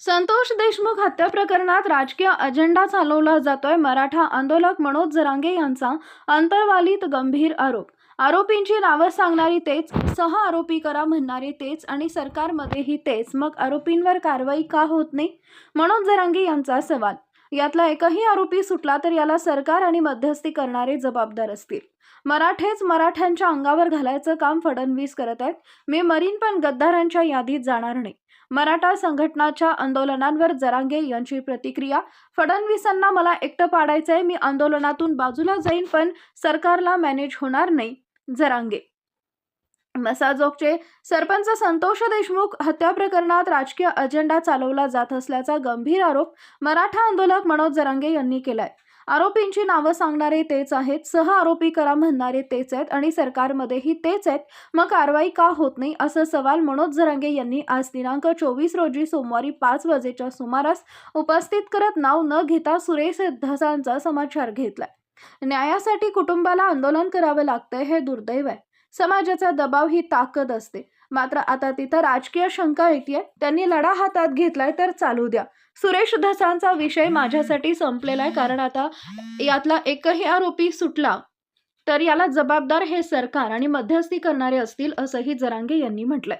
संतोष देशमुख हत्या प्रकरणात राजकीय अजेंडा चालवला जातोय. मराठा आंदोलक मनोज जरांगे यांचा अंतर्वालीत गंभीर आरोप. आरोपींची नावं सांगणारी तेच सह आरोपी करा म्हणणारे तेच आणि सरकारमध्येही तेच. मग आरोपींवर कारवाई का होत नाही? मनोज जरांगे यांचा सवाल. यातला एकही आरोपी सुटला तर याला सरकार आणि मध्यस्थी करणारे जबाबदार असतील. मराठेच मराठ्यांच्या अंगावर घालायचं काम फडणवीस करत आहेत. मी मरीन पण गद्दारांच्या यादीत जाणार नाही. मराठा संघटनाच्या आंदोलनांवर जरांगे यांची प्रतिक्रिया. फडणवीसांना मला एकटं पाडायचंय मी आंदोलनातून बाजूला जाईन पण सरकारला मॅनेज होणार नाही. जरांगे. मसाजोगचे सरपंच संतोष देशमुख हत्या प्रकरणात राजकीय अजेंडा चालवला जात असल्याचा गंभीर आरोप मराठा आंदोलक मनोज जरांगे यांनी केलाय. आरोपींची नावं सांगणारे तेच आहेत सह आरोपी करा म्हणणारे तेच आहेत आणि सरकारमध्येही तेच आहेत मग कारवाई का होत नाही असं सवाल मनोज जरांगे यांनी आज दिनांक चोवीस रोजी सोमवारी पाच वाजेच्या सुमारास उपस्थित करत नाव न घेता सुरेश धसांचा समाचार घेतलाय. न्यायासाठी कुटुंबाला आंदोलन करावं लागतंय हे दुर्दैव आहे. समाजाचा दबाव ही ताकद असते. मात्र आता तिथं राजकीय शंका येते त्यांनी लढा हातात घेतलाय तर चालू द्या. सुरेश धसांचा विषय माझ्यासाठी संपलेला आहे कारण आता यातला एकही आरोपी सुटला तर याला जबाबदार हे सरकार आणि मध्यस्थी करणारे असतील असंही जरांगे यांनी म्हटलंय.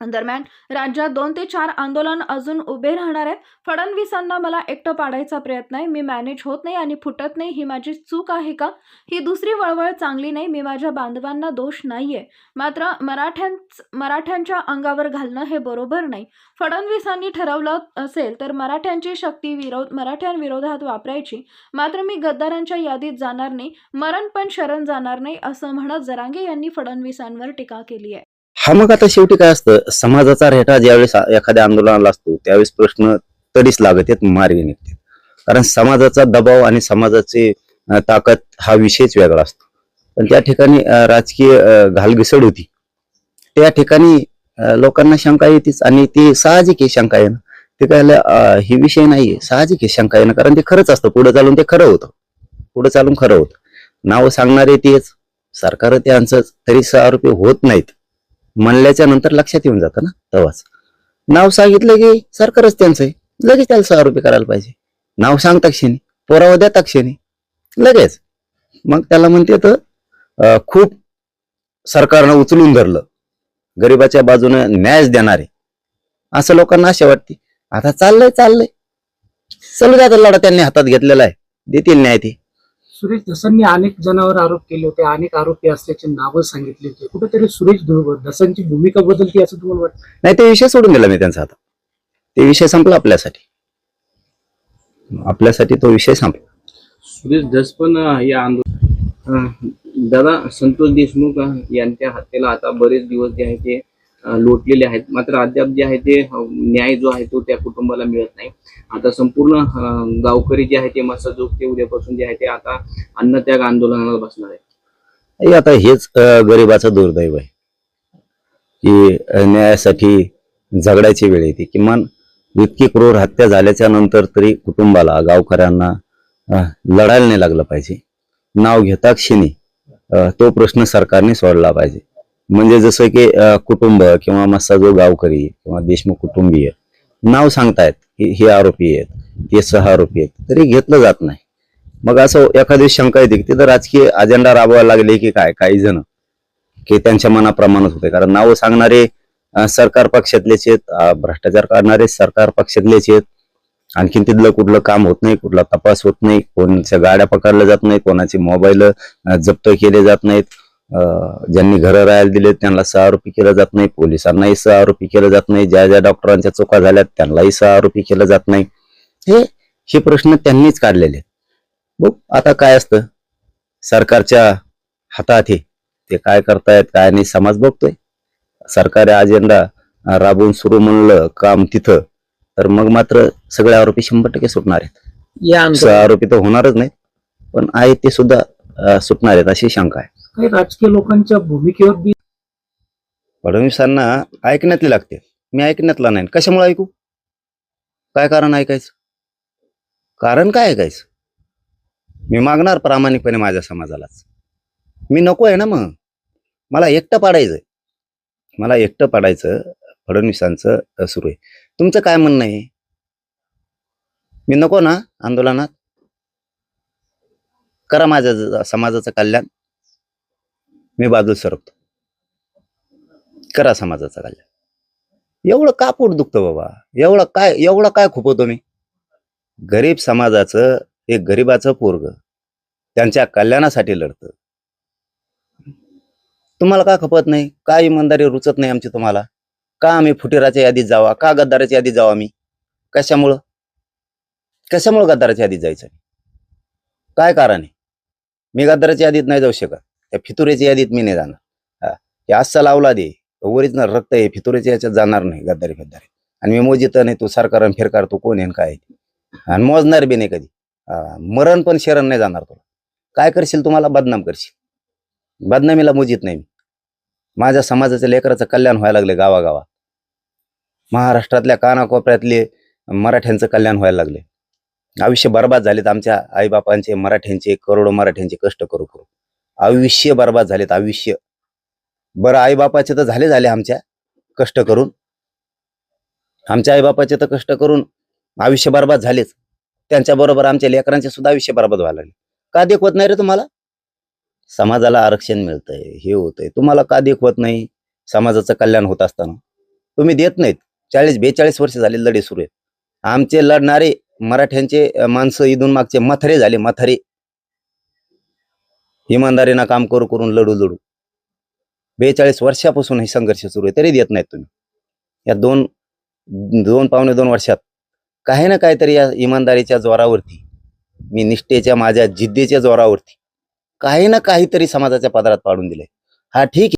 दरम्यान राज्यात दोन ते चार आंदोलन अजून उभे राहणार आहेत. फडणवीसांना मला एकटं पाडायचा प्रयत्न आहे. मी मॅनेज होत नाही आणि फुटत नाही. ही माझी चूक आहे का? ही दुसरी वळवळ चांगली नाही. मी माझ्या बांधवांना दोष नाहीये. मात्र मराठ्यांच मराठ्यांच्या अंगावर घालणं हे बरोबर नाही. फडणवीसांनी ठरवलं असेल तर मराठ्यांची शक्ती विरोध मराठ्यांविरोधात वापरायची. मात्र मी गद्दारांच्या यादीत जाणार नाही. मरण पण शरण जाणार नाही असं म्हणत जरांगे यांनी फडणवीसांवर टीका केली आहे. हा मग आता शेवटी काय असतं? समाजाचा रेटा ज्यावेळेस एखाद्या आंदोलनाला असतो त्यावेळेस प्रश्न तडीच लागत आहेत मार्गी निघते कारण समाजाचा दबाव आणि समाजाची ताकद हा विषयच वेगळा असतो. पण त्या ठिकाणी राजकीय घालघिसड होती. त्या ठिकाणी लोकांना शंका येतेच आणि ती साहजिक आहे शंका येणं. ते काय अं, ही विषय नाहीये. साहजिक आहे शंका येणं. कारण ते खरंच असतं. पुढे चालून ते खरं होतं. पुढे चालून खरं होतं. नाव सांगणारे तेच. सरकार त्यांचं तरी सह आरोपी होत नाहीत. म्हणल्याच्या नंतर लक्षात येऊन जातं ना तेव्हाच नाव सांगितलं की सरकारच त्यांचं आहे. लगेच त्याला सहा रुपये करायला पाहिजे. नाव सांगता क्षणी पुरावा देता क्षणी लगेच. मग त्याला म्हणते तर खूप सरकारनं उचलून धरलं. गरिबाच्या बाजूने न्यायच देणारे. असं लोकांना अशा वाटते. आता चाललंय चाललंय. चलू द्या आता लढा त्यांनी हातात घेतलेला आहे. देतील न्याय ते. सुरेश धसांनी अनेक जणांवर आरोप केले होते अनेक आरोपी असल्याचे नावं सांगितले होते. कुठेतरी सुरेश धु- धसांची भूमिका बदलती असं तुम्हाला वाटतं? नाही ते विषय सोडून दिला मी त्यांचा आता. ते विषय संपला आपल्यासाठी. आपल्यासाठी तो विषय संपला. सुरेश धस पण अं, या आंदोलन दादा संतोष देशमुख यांच्या हत्येला आता बरेच दिवस जे आहे ते लोटलेले आहेत. मात्र अद्याप जे आहे ते न्याय जो आहे तो त्या कुटुंबाला मिळत नाही. आता संपूर्ण गावकरी जे आहे ते मसाजोग ते उद्यापासून जे आहे ते आता अन्नत्याग आंदोलनाला बसणार आहे आता हेच अं, गरिबाचं दुर्दैव आहे. की न्यायासाठी झगडायची वेळ येते. किमान इतकी क्रूर हत्या झाल्याच्यानंतर तरी कुटुंबाला गावकऱ्यांना लढायला नाही लागलं पाहिजे. नाव घेता क्षणी तो प्रश्न सरकारने सोडला पाहिजे. म्हणजे जसं की कुटुंब किंवा मस्साजो गावकरी किंवा देशमुख कुटुंबीय नाव सांगतायत की हे आरोपी आहेत हे सह आरोपी आहेत तरी घेतलं जात नाही. मग असं एखादी शंका येते की तिथं राजकीय अजेंडा राबवायला लागले की काय? काही जण. की त्यांच्या मनाप्रमाणच होते. कारण नावं सांगणारे सरकार पक्षातलेच आहेत भ्रष्टाचार करणारे सरकार पक्षातलेच आहेत. आणखीन तिथलं कुठलं काम होत नाही कुठला तपास होत नाही कोणाच्या गाड्या पकडल्या जात नाही कोणाचे मोबाईल जप्त केले जात नाहीत. ज्यांनी घरं राहायला दिले त्यांना सह आरोपी केलं जात नाही. पोलिसांनाही सह आरोपी केलं जात नाही. ज्या ज्या डॉक्टरांच्या चुका झाल्यात त्यांनाही सह आरोपी केलं जात नाही. हे हे प्रश्न त्यांनीच काढलेले बघ आता काय असतं? सरकारच्या हातात आहे ते काय करतायत काय नाही समाज बघतोय. सरकारी अजेंडा राबवून सुरू म्हणलं काम तिथं. तर मग मात्र सगळे आरोपी शंभर टक्के सुटणार आहेत. आरोपी तर होणारच नाही पण आहेत ते सुद्धा सुटणार आहेत अशी शंका आहे. काही राजकीय लोकांच्या भूमिकेवर बी फडणवीसांना ऐकण्यातली लागते. मी ऐकण्यातला नाही. कशामुळे ऐकू? काय कारण ऐकायचं? कारण काय ऐकायचं? मी मागणार प्रामाणिकपणे माझ्या समाजालाच. मी नको आहे ना मग. मला एकटं पाडायचंय. मला एकटं पाडायचं फडणवीसांचं सुरू आहे. तुमचं काय म्हणणं आहे? मी नको ना आंदोलनात. करा माझ्या समाजाचं कल्याण. मी बाजू सरकतो. करा समाजाचं कल्याण. एवढं का पोट दुखतं बाबा? एवढं काय एवढं काय खुपवतो मी? गरीब समाजाचं एक गरीबाचं पोरग त्यांच्या कल्याणासाठी लढतं. तुम्हाला का खपत नाही? का इमानदारी रुचत नाही आमची तुम्हाला? का आम्ही फुटेराच्या यादीत जावा? का गद्दाराच्या यादीत जावा आम्ही? कशामुळं? कशामुळं गद्दाराच्या यादीत जायचं? काय कारण आहे? मी गद्दाराच्या यादीत नाही जाऊ शकत. त्या फितुरेच्या यादीत मी नाही जाणार. हा. हे लावला दे. ओरिजिनल रक्त आहे फितुरेच्या याच्यात जाणार नाही गद्दारी फिद्दारी. आणि मी मोजित नाही तू सरकार आणि फिरकार तू कोण आहे काय आणि मोजणार बी नाही कधी. मरण पण शरण नाही जाणार तुला. काय करशील तुम्हाला? बदनाम करशील. बदनामीला मोजित नाही मी. माझ्या समाजाच्या लेकराचं कल्याण व्हायला लागले गावागावात. महाराष्ट्रातल्या कानाकोपऱ्यातले मराठ्यांचं कल्याण व्हायला लागले. आयुष्य बर्बाद झालेत आमच्या आईबापांचे मराठ्यांचे करोडो मराठ्यांचे कष्ट करू करू. आयुष्य बर्बाद झालेत आयुष्य. बरं आईबापाचे तर झाले झाले आमच्या कष्ट करून. आमच्या आईबापाचे तर कष्ट करून आयुष्य बर्बाद झालेच. त्यांच्याबरोबर आमच्या लेकरांचे सुद्धा आयुष्य बर्बाद व्हायला लागले. का देखवत नाही रे तुम्हाला? समाजाला आरक्षण मिळतंय हे होतंय. तुम्हाला का देखवत नाही? समाजाचं कल्याण होत असताना. तुम्ही देत नाहीत. चाळीस बेचाळीस वर्ष झाले लढे सुरू आहेत. आमचे लढणारे मराठ्यांचे माणसं इथून मागचे मथरे झाले मथरे. इमानदारीनं काम करू करून लढू लढू. बेचाळीस वर्षापासून हे संघर्ष सुरू आहे तरी देत नाहीत तुम्ही. या दोन दोन पावणे दोन वर्षात काही ना काहीतरी या इमानदारीच्या जोरावरती मी निष्ठेच्या माझ्या जिद्दीच्या जोरावरती काही ना काहीतरी समाजाच्या पदरात पाडून दिले हा ठीक आहे.